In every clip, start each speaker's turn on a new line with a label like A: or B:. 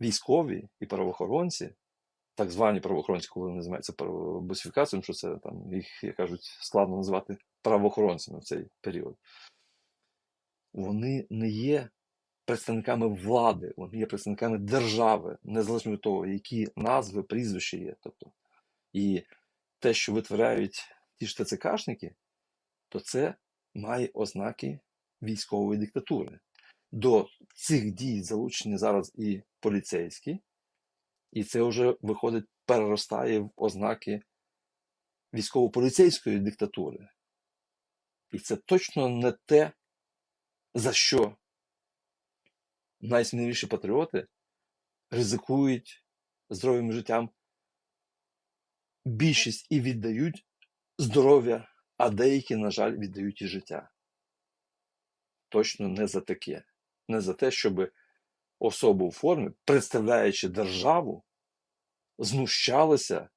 A: військові і правоохоронці, так звані правоохоронці, коли вони займаються босифікацією, що це там їх, як кажуть, складно називати правоохоронцями в цей період. Вони не є представниками влади, вони є представниками держави, незалежно від того, які назви, прізвища є. Тобто, і те, що витворяють ті ж ТЦКшники, то це має ознаки військової диктатури. До цих дій залучені зараз і поліцейські, і це вже виходить, переростає в ознаки військово-поліцейської диктатури. І це точно не те, за що найсміливіші патріоти ризикують здоровим життям більшість і віддають здоров'я, а деякі, на жаль, віддають і життя. Точно не за таке. Не за те, щоб особа у формі, представляючи державу, знущалися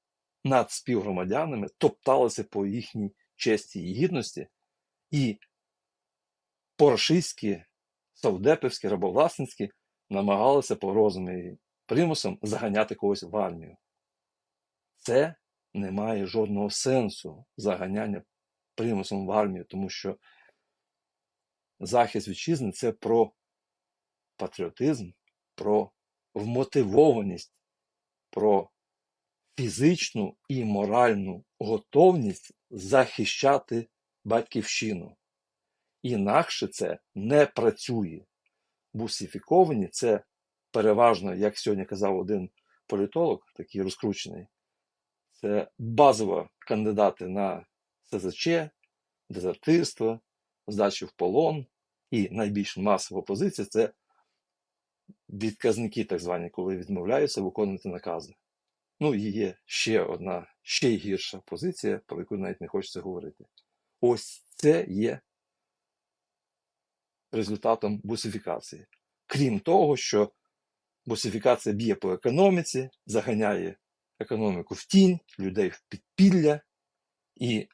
A: над співгромадянами, топталися по їхній честі і гідності, і по-рашистськи, совдепівськи, рабовласницьки намагалися погрозами і примусом заганяти когось в армію. Це не має жодного сенсу заганяння примусом в армію, тому що захист вітчизни це про патріотизм, про вмотивованість, про фізичну і моральну готовність захищати батьківщину. Інакше це не працює. Бусифіковані це переважно, як сьогодні казав один політолог, такий розкручений, це базово кандидати на СЗЧ, дезертирство, здачу в полон і найбільш масова позиція це відказники, так звані, коли відмовляються виконувати накази. Ну і є ще одна, ще гірша позиція, про яку навіть не хочеться говорити. Ось це є результатом бусифікації. Крім того, що бусифікація б'є по економіці, заганяє економіку в тінь, людей в підпілля, і